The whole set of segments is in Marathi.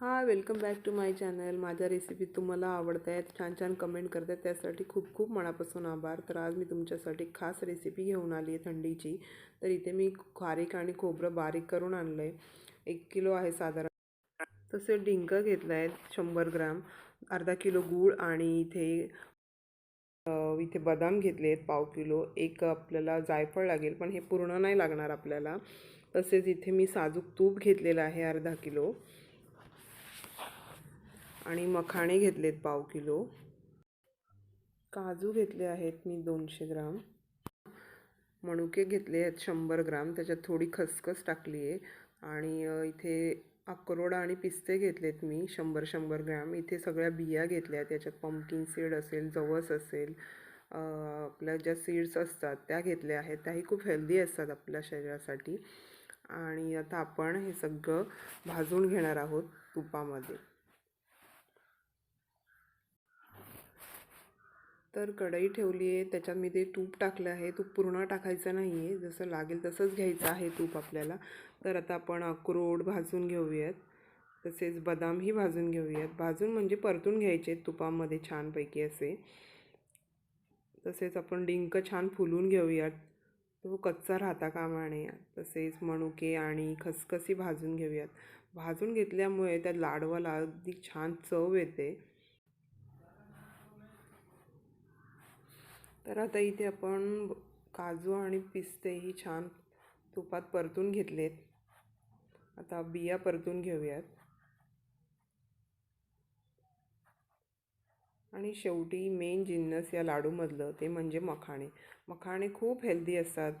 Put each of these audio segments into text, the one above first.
हां welcome back to my channel माझ्या रेसिपी तुम्हाला आवडत आहेत छान छान कमेंट करतात त्यासाठी खूप खूप मनापासून आभार. तर आज मी तुमच्यासाठी खास रेसिपी घेऊन आली आहे थंडीची. तर इथे मी खारीक आणि खोबरं बारीक करून आणलं आहे एक किलो आहे साधारण. तसे डिंक घेतलं आहेत शंभर ग्राम. अर्धा किलो गूळ आणि इथे इथे बदाम घेतले आहेत पाव किलो. एक आपल्याला जायफळ लागेल पण हे पूर्ण नाही लागणार आपल्याला. तसेच इथे मी साजूक तूप घेतलेलं आहे अर्धा किलो. आणि मखाणे घेतलेत पाव किलो. काजू घेतले आहेत मी दोनशे ग्राम. मणुके घेतले आहेत शंभर ग्राम. त्याच्यात थोडी खसखस टाकली आहे आणि इथे अक्रोड आणि पिस्ते घेतलेत मी शंभर शंभर ग्रॅम. इथे सगळ्या बिया घेतल्या. त्याच्यात पम्पकिन सीड असेल जवस असेल आपल्या ज्या सीड्स असतात त्या घेतल्या आहेत. त्याही खूप हेल्दी असतात आपल्या शरीरासाठी. आणि आता आपण हे सगळं भाजून घेणार आहोत तुपामध्ये. तर कढई ठेवली आहे. त्याच्यात मी ते तूप टाकलं आहे. तूप पूर्ण टाकायचं नाही आहे जसं लागेल तसंच घ्यायचं आहे तूप आपल्याला. तर आता आपण अक्रोड भाजून घेऊयात. तसेच बदामही भाजून घेऊयात. भाजून म्हणजे परतून घ्यायचे तुपामध्ये छानपैकी असे. तसेच आपण डिंक छान फुलून घेऊयात. तो कच्चा राहता कामा नये. तसेच मणुके आणि खसखसी भाजून घेऊयात. भाजून घेतल्यामुळे त्या लाडवाला अगदी छान चव येते. तर आता इथे आपण काजू आणि पिस्ते ही छान तुपात परतून घेतलेत. आता बिया परतून घेऊयात. आणि शेवटी मेन जिन्नस या लाडूमधलं ते म्हणजे मखाणे. मखाणे खूप हेल्दी असतात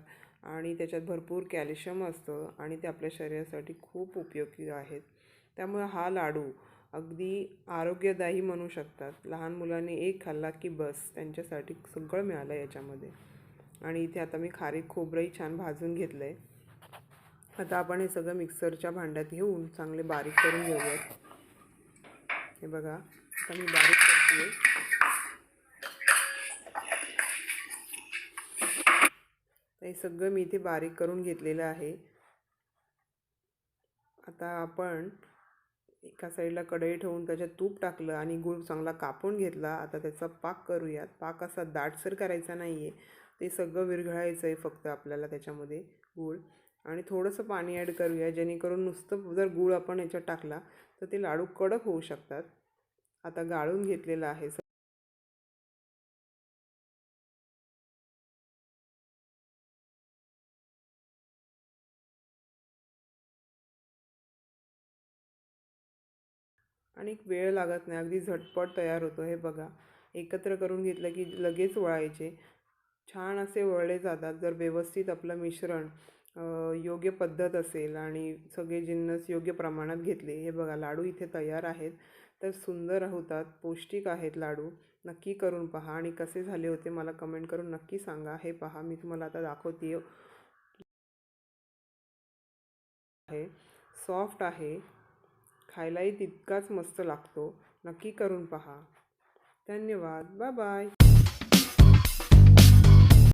आणि त्याच्यात भरपूर कॅल्शियम असतं आणि ते आपल्या शरीरासाठी खूप उपयोगी आहेत. त्यामुळे हा लाडू अगदी आरोग्यदायी म्हणू शकतात. लहान मुलांनी एक खाल्ला की बस त्यांच्यासाठी सगळं मिळालं याच्यामध्ये. आणि इथे आता मी खारीक खोबरंही छान भाजून घेतलं आहे आता आपण हे सगळं मिक्सरच्या भांड्यात घेऊन चांगले बारीक करून घेऊयात. हे बघा आता मी बारीक करते हे सगळं मी इथे बारीक करून घेतलेलं आहे. आता आपण एका साईडला कढई ठेवून त्याच्यात तूप टाकलं आणि गूळ चांगला कापून घेतला. आता त्याचा पाक करूयात. पाक असा दाटसर करायचा नाही आहे ते सगळं विरघळायचं आहे फक्त आपल्याला त्याच्यामध्ये गूळ. आणि थोडंसं पाणी ॲड करूया. जेणेकरून नुसतं जर गूळ आपण याच्यात टाकला तर ते लाडू कडक होऊ शकतात. आता गाळून घेतलेलं आहे. आणि वेळ लागत नाही. अगदी झटपट तयार होतो. हे बघा. एकत्र करून घेतलं की लगेच वळायचे. छान असे वळले जातात. जर व्यवस्थित आपलं मिश्रण योग्य पद्धत असेल आणि सगळे जिन्नस योग्य प्रमाणात घेतले. हे बघा लाडू इथे तयार आहेत. तर सुंदर होतात. पौष्टिक आहेत लाडू. नक्की करून पहा. आणि कसे झाले होते मला कमेंट करून नक्की सांगा. हे पहा. मी तुम्हाला आता दाखवते आहे. सॉफ्ट आहे. खायलाही तितकाच मस्त लागतो. नक्की करून पहा. धन्यवाद. Bye bye.